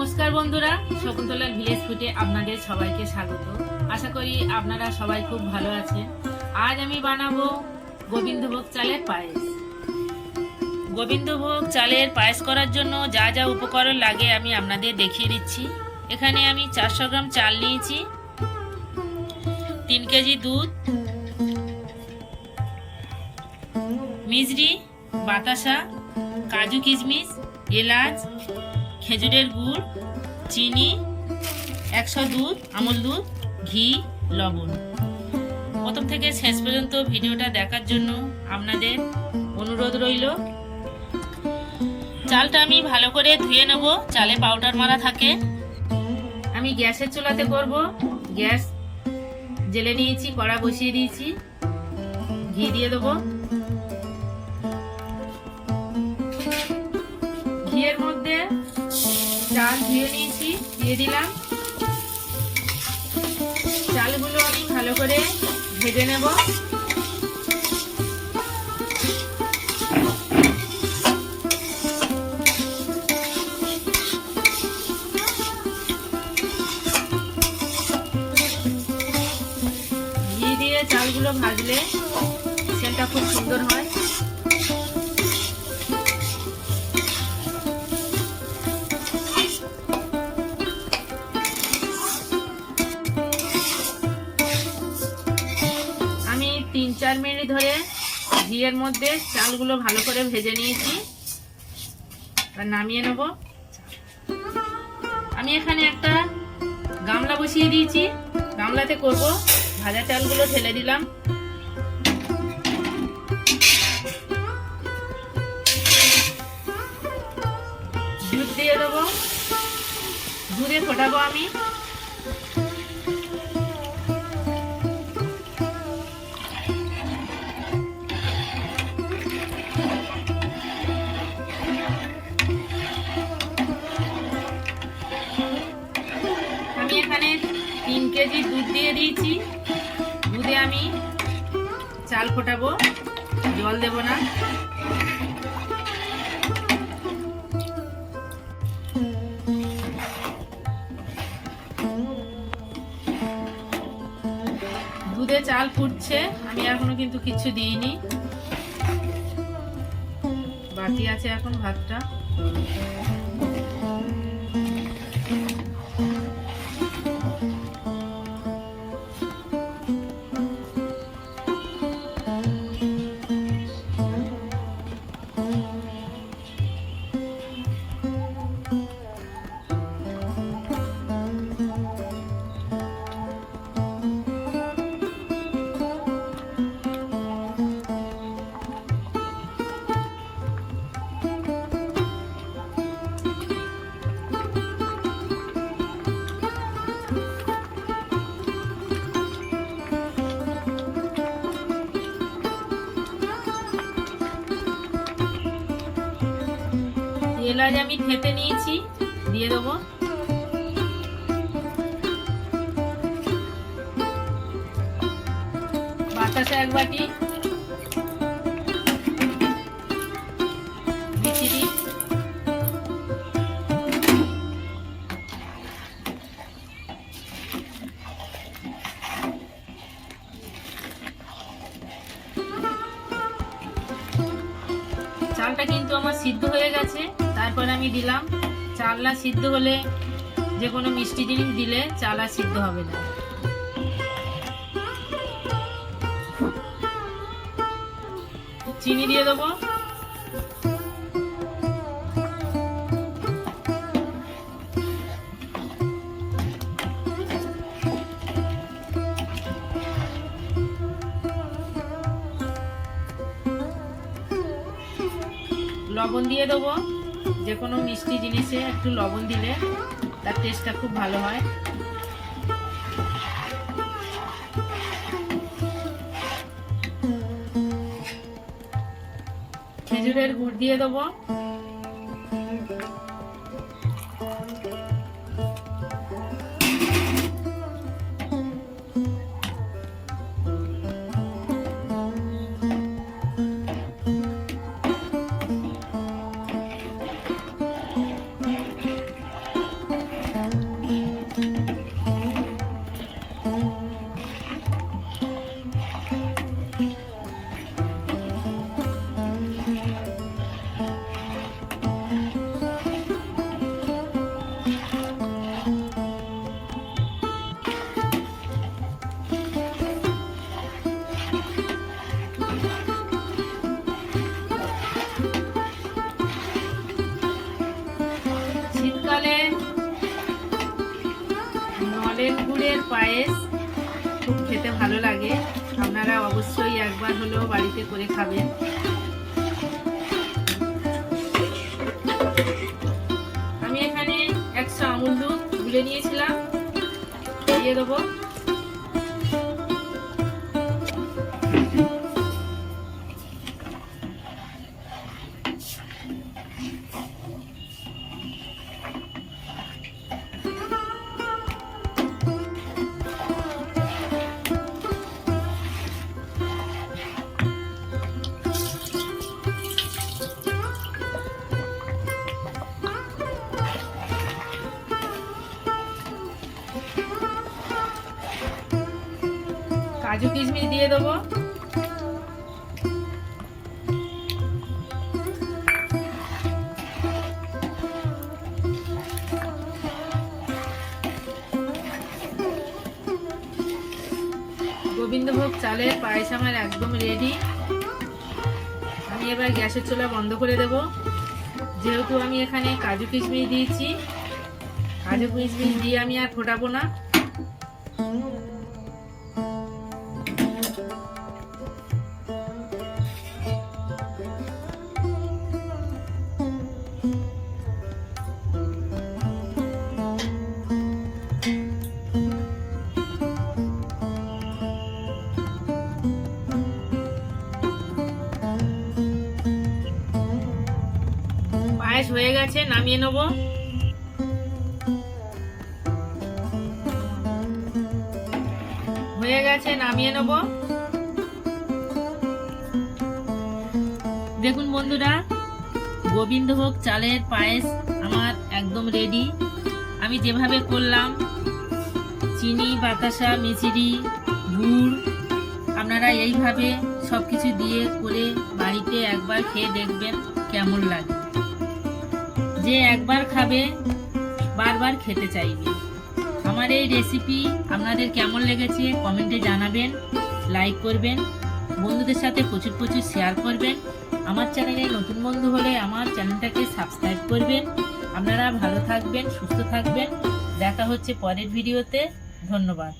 নমস্কার বন্ধুরা শকুন্তলা ভিলেজ ফুটে আপনাদের সবাইকে স্বাগত। আশা করি আপনারা সবাই খুব ভালো আছেন। আজ আমি বানাবো গোবিন্দভোগ চালের পায়েস। গোবিন্দভোগ চালের পায়েস করার জন্য যা যা উপকরণ লাগে আমি আপনাদের দেখিয়ে দিচ্ছি। এখানে আমি চারশো গ্রাম চাল নিয়েছি, তিন কেজি দুধ, মিজরি, বাতাসা, কাজু কিশমিশ, এলাচ খেজুরের গুড়, চিনি, একশো দুধ, আমল দুধ, ঘি, লবণ। প্রথম থেকে শেষ পর্যন্ত ভিডিওটা দেখার জন্য আপনাদের অনুরোধ রইল। চালটা আমি ভালো করে ধুয়ে নেব, চালে পাউডার মারা থাকে। আমি গ্যাসের চুলাতে করব। গ্যাস জেলে নিয়েছি, কড়া বসিয়ে দিয়েছি। ঘি দিয়ে দেবো। ঘিয়ের মধ্যে চাল ধুয়ে নিয়েছি, দিয়ে দিলাম। চালগুলো আমি ভালো করে ভেজে নেব। ঘি দিয়ে চালগুলো ভাজলে সেটা খুব সুন্দর হয়। মিনিট ধরে ঘিয়ের মধ্যে চালগুলো ভালো করে ভেজে নিয়েছি। নামিয়ে নেব। আমি এখানে একটা গামলা বসিয়ে দিয়েছি। গামলাতে করব। ভাজা চালগুলো ঢেলে দিলাম। দুধ দিয়ে দেবো। দুধে ফোটাবো আমি। দিয়েছি। দুধে আমি চাল ফোটাবো, জল দেব না। দুধে চাল ফুটছে, আমি এখনও কিন্তু কিছু দিইনি। বাকি আছে এখন ভাতটা। এলাচ আমি থেতে নিয়েছি, দিয়ে দেবো। বাতাসা এক বাটি চালটা কিন্তু আমার সিদ্ধ হয়ে গেছে। তারপর আমি দিলাম চালটা সিদ্ধ হলে যে কোনো মিষ্টি জিনিস দিলে চাল সিদ্ধ হবে না। চিনি দিয়ে দেবো। লবণ দিয়ে দেবো। যে কোনো মিষ্টি জিনিসে একটু লবণ দিলে তার টেস্টটা খুব ভালো হয়। খেজুরের গুড় দিয়ে দেবো। শীতকালে নলের গুড়ের পায়েস খুব খেতে ভালো লাগে। আপনারা অবশ্যই একবার হলেও বাড়িতে করে খাবেন। আমি এখানে একশো আমুল দুধ গুলে নিয়েছিলাম। দিয়ে দেবো। কাজু কিশমিশ দিয়ে দেবো। গোবিন্দভোগ চালের পায়েস আমার একদম রেডি আমি এবার গ্যাসের চুলা বন্ধ করে দেব। যেহেতু আমি এখানে কাজু কিশমিশ দিয়েছি, কাজু কিশমিশ দিয়ে আমি আর ফোটাবো না। পায়েস হয়ে গেছে, নামিয়ে নেব। হয়ে গেছে, নামিয়ে নেব। দেখুন বন্ধুরা গোবিন্দভোগ চালের পায়েস আমার একদম রেডি আমি যেভাবে করলাম, চিনি, বাতাসা, মিচিরি, গুড়, আপনারা এইভাবে সব কিছু দিয়ে করে বাড়িতে একবার খেয়ে দেখবেন কেমন লাগে। যে একবার খাবে, বারবার খেতে চাইবে। আমার এই রেসিপি আপনাদের কেমন লেগেছে কমেন্টে জানাবেন লাইক করবেন, বন্ধুদের সাথে প্রচুর প্রচুর শেয়ার করবেন। আমার চ্যানেলে নতুন বন্ধু হলে আমার চ্যানেলটাকে সাবস্ক্রাইব করবেন। আপনারা ভালো থাকবেন, সুস্থ থাকবেন। দেখা হচ্ছে পরের ভিডিওতে ধন্যবাদ।